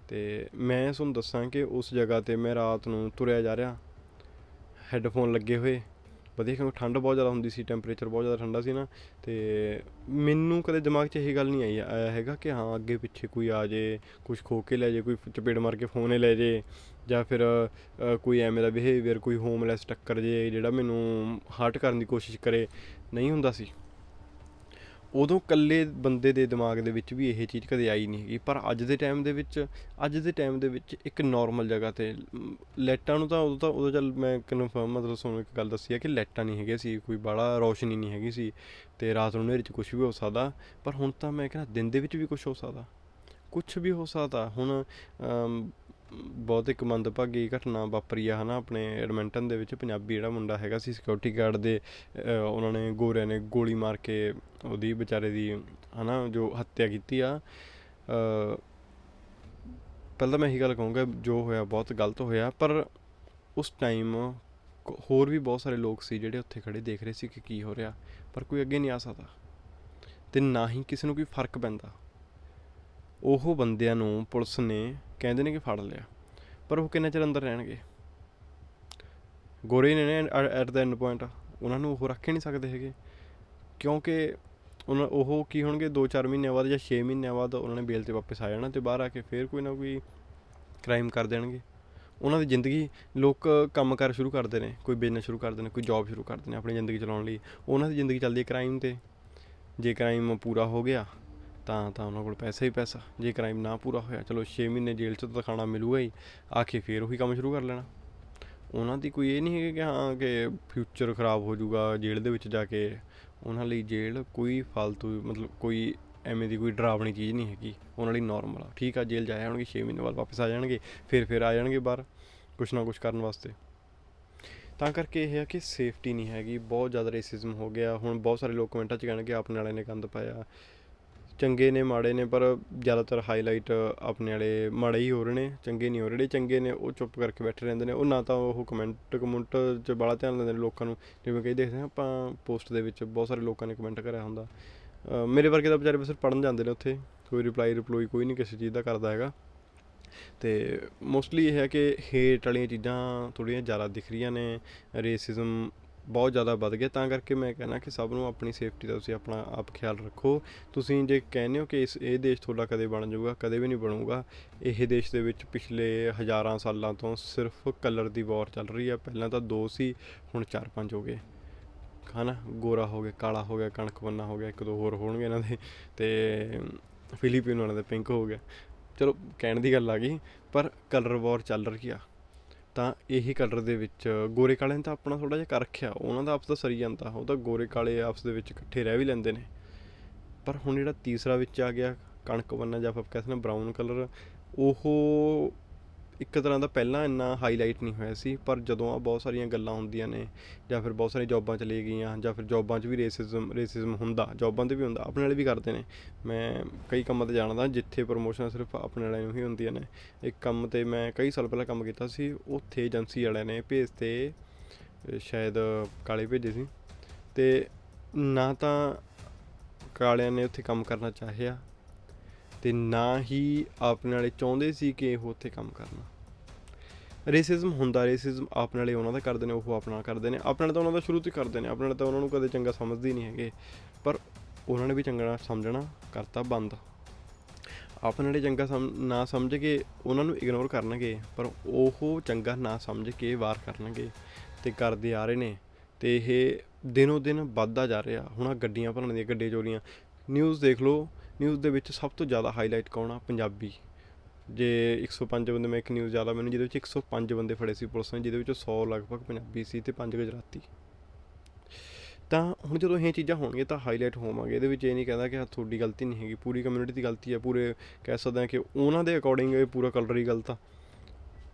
ਅਤੇ ਮੈਂ ਤੁਹਾਨੂੰ ਦੱਸਾਂ ਕਿ ਉਸ ਜਗ੍ਹਾ ਤੇ ਮੈਂ ਰਾਤ ਨੂੰ ਤੁਰਿਆ ਜਾ ਰਿਹਾ। ਹੈੱਡਫੋਨ ਲੱਗੇ ਹੋਏ। ਵਧੀਆ ਕਿਉਂਕਿ ਠੰਡ ਬਹੁਤ ਜ਼ਿਆਦਾ ਹੁੰਦੀ ਸੀ, ਟੈਂਪਰੇਚਰ ਬਹੁਤ ਜ਼ਿਆਦਾ ਠੰਡਾ ਸੀ ਨਾ। ਤੇ ਮੈਨੂੰ ਕਦੇ ਦਿਮਾਗ 'ਚ ਇਹ ਗੱਲ ਨਹੀਂ ਆਈ, ਆਇਆ ਹੈਗਾ ਕਿ ਹਾਂ, ਅੱਗੇ ਪਿੱਛੇ ਕੋਈ ਆ ਜੇ ਕੁਝ ਖੋ ਕੇ ਲੈ ਜੇ, ਕੋਈ ਚਪੇੜ ਮਾਰ ਕੇ ਫੋਨ ਲੈ ਜੇ ਜਾਂ ਫਿਰ ਕੋਈ ਐਵੇਂ ਦਾ ਬਿਹੇਵੀਅਰ ਕੋਈ ਹੋਮਲੈਸ ਟੱਕਰ ਜੇ, ਜਿਹੜਾ ਮੈਨੂੰ ਹਰਟ ਕਰਨ ਦੀ ਕੋਸ਼ਿਸ਼ ਕਰੇ, ਨਹੀਂ ਹੁੰਦਾ ਸੀ। ਉਦੋਂ ਇਕੱਲੇ ਬੰਦੇ ਦੇ ਦਿਮਾਗ ਦੇ ਵਿੱਚ ਵੀ ਇਹ ਚੀਜ਼ ਕਦੇ ਆਈ ਨਹੀਂ ਹੈਗੀ। ਪਰ ਅੱਜ ਦੇ ਟਾਈਮ ਦੇ ਵਿੱਚ, ਅੱਜ ਦੇ ਟਾਈਮ ਦੇ ਵਿੱਚ ਇੱਕ ਨਾਰਮਲ ਜਗ੍ਹਾ ਤੇ ਲਾਈਟਾਂ ਨੂੰ ਤਾਂ ਉਦੋਂ ਤਾਂ, ਉਦੋਂ ਚੱਲ ਮੈਂ ਕਨਫਰਮ ਮਤਲਬ ਤੁਹਾਨੂੰ ਇੱਕ ਗੱਲ ਦੱਸੀ ਹੈ ਕਿ ਲਾਈਟਾਂ ਨਹੀਂ ਹੈਗੀਆਂ ਸੀ, ਕੋਈ ਬਾਹਲਾ ਰੋਸ਼ਨੀ ਨਹੀਂ ਹੈਗੀ ਸੀ ਤੇ ਰਾਤ ਨੂੰ ਹਨੇਰੇ 'ਚ ਕੁਝ ਵੀ ਹੋ ਸਕਦਾ। ਪਰ ਹੁਣ ਤਾਂ ਮੈਂ ਕਹਿੰਦਾ ਦਿਨ ਦੇ ਵਿੱਚ ਵੀ ਕੁਝ ਹੋ ਸਕਦਾ। ਕੁਝ ਵੀ ਹੋ ਸਕਦਾ। ਹੁਣ ਬਹੁਤ ਇੱਕ ਮੰਦਭਾਗੀ ਘਟਨਾ ਵਾਪਰੀ ਆ, ਹਨਾ, ਆਪਣੇ ਐਡਮਿੰਟਨ ਦੇ ਵਿੱਚ ਪੰਜਾਬੀ ਜਿਹੜਾ ਮੁੰਡਾ ਹੈਗਾ ਸੀ ਸਿਕਿਉਰਿਟੀ ਗਾਰਡ ਦੇ ਉਹਨਾਂ ਨੇ ਗੋਰਿਆਂ ਨੇ ਗੋਲੀ ਮਾਰ ਕੇ ਉਹਦੀ ਵਿਚਾਰੇ ਦੀ, ਹਨਾ, ਜੋ ਹੱਤਿਆ ਕੀਤੀ ਆ। ਪਹਿਲਾਂ ਮੈਂ ਇਹੀ ਗੱਲ ਕਹੂੰਗਾ, ਜੋ ਹੋਇਆ ਬਹੁਤ ਗਲਤ ਹੋਇਆ, ਪਰ ਉਸ ਟਾਈਮ ਹੋਰ ਵੀ ਬਹੁਤ ਸਾਰੇ ਲੋਕ ਸੀ ਜਿਹੜੇ ਉੱਥੇ ਖੜੇ ਦੇਖ ਰਹੇ ਸੀ ਕਿ ਕੀ ਹੋ ਰਿਹਾ, ਪਰ ਕੋਈ ਅੱਗੇ ਨਹੀਂ ਆ ਸਕਦਾ। ਤੇ ਨਾ ਹੀ ਕਿਸੇ ਨੂੰ ਕੋਈ ਫ਼ਰਕ ਪੈਂਦਾ। ਉਹ ਬੰਦਿਆਂ ਨੂੰ ਪੁਲਿਸ ਨੇ ਕਹਿੰਦੇ ਨੇ ਕਿ ਫੜ ਲਿਆ, ਪਰ ਉਹ ਕਿੰਨੇ ਚਿਰ ਅੰਦਰ ਰਹਿਣਗੇ? ਗੋਰੇ ਨੇ ਐਟ ਦਾ ਐਂਡ ਪੁਆਇੰਟ ਉਹਨਾਂ ਨੂੰ ਉਹ ਰੱਖ ਹੀ ਨਹੀਂ ਸਕਦੇ ਹੈਗੇ, ਕਿਉਂਕਿ ਉਹਨਾਂ, ਉਹ ਕੀ ਹੋਣਗੇ 2-4 ਮਹੀਨਿਆਂ ਬਾਅਦ ਜਾਂ 6 ਮਹੀਨਿਆਂ ਬਾਅਦ ਉਹਨਾਂ ਨੇ ਬੇਲ ਤੇ ਵਾਪਸ ਆ ਜਾਣਾ ਤੇ ਬਾਹਰ ਆ ਕੇ ਫੇਰ ਕੋਈ ਨਾ ਕੋਈ ਕ੍ਰਾਈਮ ਕਰ ਦੇਣਗੇ। ਉਹਨਾਂ ਦੀ ਜ਼ਿੰਦਗੀ ਲੋਕ ਕੰਮ ਕਰ ਸ਼ੁਰੂ ਕਰਦੇ ਨੇ, ਕੋਈ ਬਿਜ਼ਨਸ ਸ਼ੁਰੂ ਕਰਦੇ ਨੇ, ਕੋਈ ਜੌਬ ਸ਼ੁਰੂ ਕਰਦੇ ਨੇ ਆਪਣੀ ਜ਼ਿੰਦਗੀ ਚਲਾਉਣ ਲਈ। ਉਹਨਾਂ ਦੀ ਜ਼ਿੰਦਗੀ ਚੱਲਦੀ ਹੈ ਕ੍ਰਾਈਮ ਤੇ। ਜੇ ਕ੍ਰਾਈਮ ਪੂਰਾ ਹੋ ਗਿਆ ਤਾਂ ਤਾਂ ਉਹਨਾਂ ਕੋਲ ਪੈਸਾ ਹੀ ਪੈਸਾ। ਜੇ ਕ੍ਰਾਈਮ ਨਾ ਪੂਰਾ ਹੋਇਆ, ਚਲੋ 6 ਮਹੀਨੇ ਜੇਲ੍ਹ 'ਚ ਤਾਂ ਖਾਣਾ ਮਿਲੂਗਾ ਹੀ। ਆ ਕੇ ਫੇਰ ਉਹੀ ਕੰਮ ਸ਼ੁਰੂ ਕਰ ਲੈਣਾ। ਉਹਨਾਂ ਦੀ ਕੋਈ ਇਹ ਨਹੀਂ ਹੈ ਕਿ ਹਾਂ, ਕਿ ਫਿਊਚਰ ਖਰਾਬ ਹੋ ਜਾਊਗਾ ਜੇਲ੍ਹ ਦੇ ਵਿੱਚ ਜਾ ਕੇ। ਉਹਨਾਂ ਲਈ ਜੇਲ੍ਹ ਕੋਈ ਫालतू ਮਤਲਬ ਕੋਈ ਐਵੇਂ ਦੀ ਕੋਈ ਡਰਾਵਣੀ ਚੀਜ਼ ਨਹੀਂ ਹੈਗੀ। ਉਹਨਾਂ ਲਈ ਨਾਰਮਲ ਆ। ਠੀਕ ਆ, ਜੇਲ੍ਹ ਜਾਏ ਆਉਣਗੇ 6 ਮਹੀਨੇ ਬਾਅਦ ਵਾਪਸ ਆ ਜਾਣਗੇ, ਫਿਰ ਫਿਰ ਆ ਜਾਣਗੇ ਬਾਹਰ, ਕੁਛ ਨਾ ਕੁਛ ਕਰਨ ਵਾਸਤੇ। ਤਾਂ ਕਰਕੇ ਇਹ ਹੈ ਕਿ ਸੇਫਟੀ ਨਹੀਂ ਹੈਗੀ। ਬਹੁਤ ਜ਼ਿਆਦਾ ਰੇਸਿਜ਼ਮ ਹੋ ਗਿਆ। ਹੁਣ ਬਹੁਤ ਸਾਰੇ ਲੋਕ ਕਮੈਂਟਾਂ 'ਚ ਕਹਿਣਗੇ ਆਪਣੇ ਵਾਲੇ ਨੇ ਗੰਦ ਪਾਇਆ। ਚੰਗੇ ਨੇ, ਮਾੜੇ ਨੇ, ਪਰ ਜ਼ਿਆਦਾਤਰ ਹਾਈਲਾਈਟ ਆਪਣੇ ਵਾਲੇ ਮਾੜੇ ਹੀ ਹੋ ਰਹੇ ਨੇ, ਚੰਗੇ ਨਹੀਂ ਹੋ ਰਹੇ ਜਿਹੜੇ ਚੰਗੇ ਨੇ, ਉਹ ਚੁੱਪ ਕਰਕੇ ਬੈਠੇ ਰਹਿੰਦੇ ਨੇ। ਉਹ ਨਾ ਤਾਂ ਉਹ ਕਮੈਂਟ ਕਮੁੰਟ 'ਚ ਬੜਾ ਧਿਆਨ ਦਿੰਦੇ ਨੇ ਲੋਕਾਂ ਨੂੰ। ਜਿਵੇਂ ਕਈ ਦੇਖਦੇ ਹਾਂ ਆਪਾਂ ਪੋਸਟ ਦੇ ਵਿੱਚ ਬਹੁਤ ਸਾਰੇ ਲੋਕਾਂ ਨੇ ਕਮੈਂਟ ਕਰਿਆ ਹੁੰਦਾ। ਮੇਰੇ ਵਰਗੇ ਤਾਂ ਵਿਚਾਰੇ ਬਸ ਪੜਨ ਜਾਂਦੇ ਨੇ ਉੱਥੇ। ਕੋਈ ਰਿਪਲਾਈ ਰਿਪਲੋਈ ਕੋਈ ਨਹੀਂ ਕਿਸੇ ਚੀਜ਼ ਦਾ ਕਰਦਾ ਹੈਗਾ। ਤੇ ਮੋਸਟਲੀ ਇਹ ਹੈ ਕਿ ਹੇਟ ਵਾਲੀਆਂ ਚੀਜ਼ਾਂ ਥੋੜ੍ਹੀਆਂ ਜ਼ਿਆਦਾ ਦਿਖ ਰਹੀਆਂ ਨੇ। ਰੇਸਿਜ਼ਮ ਬਹੁਤ ਜ਼ਿਆਦਾ ਵੱਧ ਗਿਆ ਤਾਂ ਕਰਕੇ ਮੈਂ ਕਹਿਣਾ ਕਿ ਸਭ ਨੂੰ ਆਪਣੀ ਸੇਫਟੀ ਦਾ ਤੁਸੀਂ ਆਪਣਾ ਆਪ ਖਿਆਲ ਰੱਖੋ। ਤੁਸੀਂ ਜੇ ਕਹਿੰਦੇ ਹੋ ਕਿ ਇਸ, ਇਹ ਦੇਸ਼ ਤੁਹਾਡਾ ਕਦੇ ਬਣ ਜਾਊਗਾ, ਕਦੇ ਵੀ ਨਹੀਂ ਬਣੂਗਾ, ਇਹ ਦੇਸ਼ ਦੇ ਵਿੱਚ ਪਿਛਲੇ ਹਜ਼ਾਰਾਂ ਸਾਲਾਂ ਤੋਂ ਸਿਰਫ ਕਲਰ ਦੀ ਵਾਰ ਚੱਲ ਰਹੀ ਹੈ ਪਹਿਲਾਂ ਤਾਂ ਦੋ ਸੀ, ਹੁਣ ਚਾਰ ਪੰਜ ਹੋ ਗਏ। ਹਨਾ, ਗੋਰਾ ਹੋ ਗਿਆ, ਕਾਲਾ ਹੋ ਗਿਆ, ਕਣਕ ਬੰਨਾ ਹੋ ਗਿਆ, ਇੱਕ ਦੋ ਹੋਰ ਹੋਣਗੇ ਇਹਨਾਂ ਦੇ, ਤੇ ਫਿਲੀਪੀਨ ਵਾਲਿਆਂ ਦਾ ਪਿੰਕ ਹੋ ਗਿਆ ਚਲੋ, ਕਹਿਣ ਦੀ ਗੱਲ ਆ ਗਈ, ਪਰ ਕਲਰ ਵਾਰ ਚੱਲ ਰਹੀ ਆ। ਤਾਂ ਇਹੀ ਕਲਰ ਦੇ ਵਿੱਚ ਗੋਰੇ ਕਾਲੇ ਨੇ ਤਾਂ ਆਪਣਾ ਥੋੜਾ ਜਿਹਾ ਕਰ ਰੱਖਿਆ, ਉਹਨਾਂ ਦਾ ਆਪਸ ਦਾ ਸਰੀ ਜਾਂਦਾ, ਉਹ ਤਾਂ ਗੋਰੇ ਕਾਲੇ ਆਪਸ ਦੇ ਵਿੱਚ ਇਕੱਠੇ ਰਹਿ ਵੀ ਲੈਂਦੇ ਨੇ। ਪਰ ਹੁਣ ਜਿਹੜਾ ਤੀਸਰਾ ਵਿੱਚ ਆ ਗਿਆ, ਕਣਕ ਬੰਨਾ ਜਾਂ ਆਪਾਂ ਕਹਿੰਦੇ ਨੇ ਬਰਾਊਨ ਕਲਰ ਉਹ ਇੱਕ ਤਰ੍ਹਾਂ ਦਾ ਪਹਿਲਾਂ ਇੰਨਾ ਹਾਈਲਾਈਟ ਨਹੀਂ ਹੋਇਆ ਸੀ, ਪਰ ਜਦੋਂ ਆ ਬਹੁਤ ਸਾਰੀਆਂ ਗੱਲਾਂ ਹੁੰਦੀਆਂ ਨੇ, ਜਾਂ ਫਿਰ ਬਹੁਤ ਸਾਰੀਆਂ ਜੌਬਾਂ ਚਲੇ ਗਈਆਂ, ਜਾਂ ਫਿਰ ਜੌਬਾਂ 'ਚ ਵੀ ਰੇਸਿਜ਼ਮ ਰੇਸਿਜ਼ਮ ਹੁੰਦਾ ਜੌਬਾਂ 'ਤੇ ਵੀ ਹੁੰਦਾ, ਆਪਣੇ ਵਾਲੇ ਵੀ ਕਰਦੇ ਨੇ। ਮੈਂ ਕਈ ਕੰਮਾਂ ਤੇ ਜਾਣਦਾ, ਜਿੱਥੇ ਪ੍ਰੋਮੋਸ਼ਨ ਸਿਰਫ ਆਪਣੇ ਵਾਲਿਆਂ ਨੂੰ ਹੀ ਹੁੰਦੀਆਂ ਨੇ। ਇੱਕ ਕੰਮ ਤੇ ਮੈਂ ਕਈ ਸਾਲ ਪਹਿਲਾਂ ਕੰਮ ਕੀਤਾ ਸੀ, ਉੱਥੇ ਏਜੰਸੀ ਵਾਲਿਆਂ ਨੇ ਭੇਜ ਤੇ, ਸ਼ਾਇਦ ਕਾਲੇ ਭੇਜੇ ਸੀ। ਤੇ ਨਾ ਤਾਂ ਕਾਲਿਆਂ ਨੇ ਉੱਥੇ ਕੰਮ ਕਰਨਾ ਚਾਹਿਆ ਤੇ ਨਾ ਹੀ ਆਪਣੇ ਵਾਲੇ ਚਾਹੁੰਦੇ ਸੀ ਕਿ ਉਹ ਉੱਥੇ ਕੰਮ ਕਰਨਾ। ਰੇਸਿਜ਼ਮ ਹੁੰਦਾ ਰੇਸਿਜ਼ਮ ਆਪਣੇ ਵਾਲੇ ਉਹਨਾਂ ਦਾ ਕਰਦੇ ਨੇ, ਉਹ ਆਪਣਾ ਕਰਦੇ ਨੇ। ਆਪਣੇ ਨਾਲ ਤਾਂ ਉਹਨਾਂ ਦਾ ਸ਼ੁਰੂ ਤੋਂ ਕਰਦੇ ਨੇ, ਆਪਣੇ ਨਾਲ ਤਾਂ ਉਹਨਾਂ ਨੂੰ ਕਦੇ ਚੰਗਾ ਸਮਝਦੇ ਨਹੀਂ ਹੈਗੇ। ਪਰ ਉਹਨਾਂ ਨੇ ਵੀ ਚੰਗਾ ਸਮਝਣਾ ਕਰਤਾ ਬੰਦ। ਆਪਣੇ ਨਾਲੇ ਚੰਗਾ ਸਮ, ਨਾ ਸਮਝ ਕੇ ਉਹਨਾਂ ਨੂੰ ਇਗਨੋਰ ਕਰਨਗੇ, ਪਰ ਉਹ ਚੰਗਾ ਨਾ ਸਮਝ ਕੇ ਵਾਰ ਕਰਨਗੇ ਤੇ ਕਰਦੇ ਆ ਰਹੇ ਨੇ। ਤੇ ਇਹ ਦਿਨੋ ਦਿਨ ਵੱਧਦਾ ਜਾ ਰਿਹਾ। ਹੁਣ ਆਹ ਗੱਡੀਆਂ ਭਰਨ ਦੀਆਂ ਗੱਡੀ ਚੋਰੀਆਂ। ਨਿਊਜ਼ ਦੇਖ ਲਓ ਨਿਊਜ਼ ਦੇ ਵਿੱਚ ਸਭ ਤੋਂ ਜ਼ਿਆਦਾ ਹਾਈਲਾਈਟ ਕੌਣ ਆ? ਪੰਜਾਬੀ। ਜੇ 105 ਬੰਦੇ, ਮੈਂ ਇੱਕ ਨਿਊਜ਼ ਜ਼ਿਆਦਾ, ਮੈਨੂੰ ਜਿਹਦੇ ਵਿੱਚ 105 ਬੰਦੇ ਫੜੇ ਸੀ ਪੁਲਿਸ ਨੇ, ਜਿਹਦੇ ਵਿੱਚੋਂ 100 ਲਗਭਗ ਪੰਜਾਬੀ ਸੀ ਤੇ 5 ਗੁਜਰਾਤੀ। ਤਾਂ ਹੁਣ ਜਦੋਂ ਇਹ ਚੀਜ਼ਾਂ ਹੋਣਗੀਆਂ, ਤਾਂ ਹਾਈਲਾਈਟ ਹੋਵਾਂਗੇ। ਇਹਦੇ ਵਿੱਚ ਇਹ ਨਹੀਂ ਕਹਿੰਦਾ ਕਿ ਤੁਹਾਡੀ ਗਲਤੀ ਨਹੀਂ ਹੈਗੀ। ਪੂਰੀ ਕਮਿਊਨਿਟੀ ਦੀ ਗਲਤੀ ਹੈ ਪੂਰੇ ਕਹਿ ਸਕਦੇ ਹਾਂ ਕਿ ਉਹਨਾਂ ਦੇ ਅਕੋਰਡਿੰਗ ਇਹ ਪੂਰਾ ਕਲਰ ਹੀ ਗਲਤ ਆ।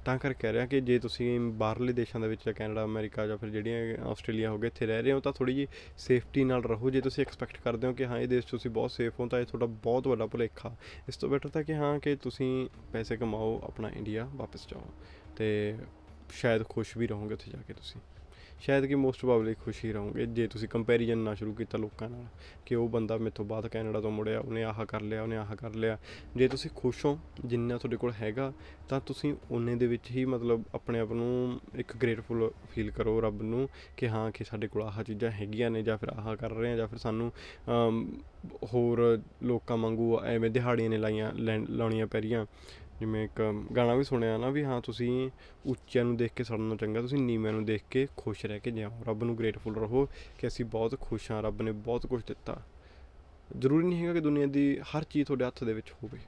ਤਾਂ ਕਰਕੇ ਕਹਿ ਰਿਹਾ ਕਿ ਜੇ ਤੁਸੀਂ ਬਾਹਰਲੇ ਦੇਸ਼ਾਂ ਦੇ ਵਿੱਚ ਜਾਂ ਕੈਨੇਡਾ, ਅਮਰੀਕਾ ਜਾਂ ਫਿਰ ਜਿਹੜੀਆਂ ਆਸਟ੍ਰੇਲੀਆ ਹੋ ਗਏ ਇੱਥੇ ਰਹਿ ਰਹੇ ਹੋ, ਤਾਂ ਥੋੜੀ ਜਿਹੀ ਸੇਫਟੀ ਨਾਲ ਰਹੋ। ਜੇ ਤੁਸੀਂ ਐਕਸਪੈਕਟ ਕਰਦੇ ਹੋ ਕਿ ਹਾਂ, ਇਹ ਦੇਸ਼ 'ਚ ਤੁਸੀਂ ਬਹੁਤ ਸੇਫ ਹੋ, ਤਾਂ ਇਹ ਤੁਹਾਡਾ ਬਹੁਤ ਵੱਡਾ ਭੁਲੇਖਾ। ਇਸ ਤੋਂ ਬੈਟਰ ਤਾਂ ਕਿ ਹਾਂ, ਕਿ ਤੁਸੀਂ ਪੈਸੇ ਕਮਾਓ ਆਪਣਾ ਇੰਡੀਆ ਵਾਪਸ ਜਾਓ ਤੇ ਸ਼ਾਇਦ ਖੁਸ਼ ਵੀ ਰਹੋਗੇ ਉੱਥੇ ਜਾ ਕੇ ਤੁਸੀਂ। ਸ਼ਾਇਦ ਕਿ ਮੋਸਟ ਪਬਲਿਕ ਖੁਸ਼ ਹੀ ਰਹੋਗੇ, ਜੇ ਤੁਸੀਂ ਕੰਪੈਰੀਜ਼ਨ ਨਾ ਸ਼ੁਰੂ ਕੀਤਾ ਲੋਕਾਂ ਨਾਲ, ਕਿ ਉਹ ਬੰਦਾ ਮੇਰੇ ਤੋਂ ਬਾਅਦ ਕੈਨੇਡਾ ਤੋਂ ਮੁੜਿਆ, ਉਹਨੇ ਆਹ ਕਰ ਲਿਆ, ਉਹਨੇ ਆਹ ਕਰ ਲਿਆ। ਜੇ ਤੁਸੀਂ ਖੁਸ਼ ਹੋ, ਜਿੰਨਾ ਤੁਹਾਡੇ ਕੋਲ ਹੈਗਾ, ਤਾਂ ਤੁਸੀਂ ਉਹਨੇ ਦੇ ਵਿੱਚ ਹੀ ਮਤਲਬ ਆਪਣੇ ਆਪ ਨੂੰ ਇੱਕ ਗ੍ਰੇਟਫੁਲ ਫੀਲ ਕਰੋ ਰੱਬ ਨੂੰ, ਕਿ ਹਾਂ, ਕਿ ਸਾਡੇ ਕੋਲ ਆਹ ਚੀਜ਼ਾਂ ਹੈਗੀਆਂ ਨੇ, ਜਾਂ ਫਿਰ ਆਹ ਕਰ ਰਹੇ ਆ ਜਾਂ ਫਿਰ ਸਾਨੂੰ ਹੋਰ ਲੋਕਾਂ ਵਾਂਗੂ ਐਵੇਂ ਦਿਹਾੜੀਆਂ ਨੇ ਲਾਈਆਂ, ਲੈਣ- ਲਾਉਣੀਆਂ ਪੈ ਰਹੀਆਂ। ਜਿਵੇਂ ਇੱਕ ਗਾਣਾ ਵੀ ਸੁਣਿਆ ਨਾ ਵੀ ਹਾਂ ਤੁਸੀਂ ਉੱਚਿਆਂ ਨੂੰ ਦੇਖ ਕੇ ਸੜਨ ਨੂੰ ਚੰਗਾ, ਤੁਸੀਂ ਨੀਵਿਆਂ ਨੂੰ ਦੇਖ ਕੇ ਖੁਸ਼ ਰਹਿ ਕੇ ਜਾਓ ਰੱਬ ਨੂੰ ਗ੍ਰੇਟਫੁਲ ਰਹੋ ਕਿ ਅਸੀਂ ਬਹੁਤ ਖੁਸ਼ ਹਾਂ, ਰੱਬ ਨੇ ਬਹੁਤ ਕੁਝ ਦਿੱਤਾ। ਜ਼ਰੂਰੀ ਨਹੀਂ ਹੈਗਾ ਕਿ ਦੁਨੀਆ ਦੀ ਹਰ ਚੀਜ਼ ਤੁਹਾਡੇ ਹੱਥ ਦੇ ਵਿੱਚ ਹੋਵੇ।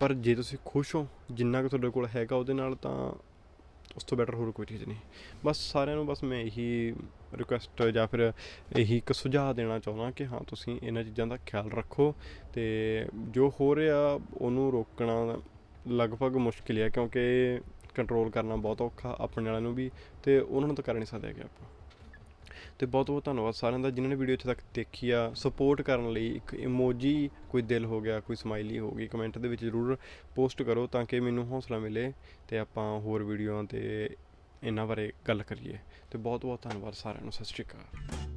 ਪਰ ਜੇ ਤੁਸੀਂ ਖੁਸ਼ ਹੋ, ਜਿੰਨਾ ਕੁ ਤੁਹਾਡੇ ਕੋਲ ਹੈਗਾ ਉਹਦੇ ਨਾਲ ਤਾਂ ਉਸ ਤੋਂ ਬੈਟਰ ਹੋਰ ਕੋਈ ਚੀਜ਼ ਨਹੀਂ। ਬਸ ਸਾਰਿਆਂ ਨੂੰ ਬਸ ਮੈਂ ਇਹੀ ਰਿਕੁਐਸਟ ਜਾਂ ਫਿਰ ਇਹੀ ਇੱਕ ਸੁਝਾਅ ਦੇਣਾ ਚਾਹੁੰਦਾ ਕਿ ਹਾਂ ਤੁਸੀਂ ਇਹਨਾਂ ਚੀਜ਼ਾਂ ਦਾ ਖਿਆਲ ਰੱਖੋ ਤੇ ਜੋ ਹੋ ਰਿਹਾ ਉਹਨੂੰ ਰੋਕਣਾ ਲਗਭਗ ਮੁਸ਼ਕਿਲ ਹੈ ਕਿਉਂਕਿ ਕੰਟਰੋਲ ਕਰਨਾ ਬਹੁਤ ਔਖਾ ਆਪਣੇ ਵਾਲਿਆਂ ਨੂੰ ਵੀ ਤੇ ਉਹਨਾਂ ਨੂੰ ਤਾਂ ਕਰ ਨਹੀਂ ਸਕਦੇ ਹੈਗੇ ਆਪਾਂ। ਤੇ ਬਹੁਤ ਬਹੁਤ ਧੰਨਵਾਦ ਸਾਰਿਆਂ ਦਾ ਜਿਨ੍ਹਾਂ ਨੇ ਵੀਡੀਓ ਇੱਥੇ ਤੱਕ ਦੇਖੀ ਆ। ਸਪੋਰਟ ਕਰਨ ਲਈ ਇੱਕ ਇਮੋਜੀ ਕੋਈ ਦਿਲ ਹੋ ਗਿਆ, ਕੋਈ ਸਮਾਈਲੀ ਹੋ ਗਈ ਕਮੈਂਟ ਦੇ ਵਿੱਚ ਜ਼ਰੂਰ ਪੋਸਟ ਕਰੋ ਤਾਂ ਕਿ ਮੈਨੂੰ ਹੌਸਲਾ ਮਿਲੇ ਤੇ ਆਪਾਂ ਹੋਰ ਵੀਡੀਓਆਂ ਤੇ ਇਹਨਾਂ ਬਾਰੇ ਗੱਲ ਕਰੀਏ। ਤੇ ਬਹੁਤ ਬਹੁਤ ਧੰਨਵਾਦ ਸਾਰਿਆਂ ਨੂੰ, ਸਤਿ ਸ਼੍ਰੀ ਅਕਾਲ।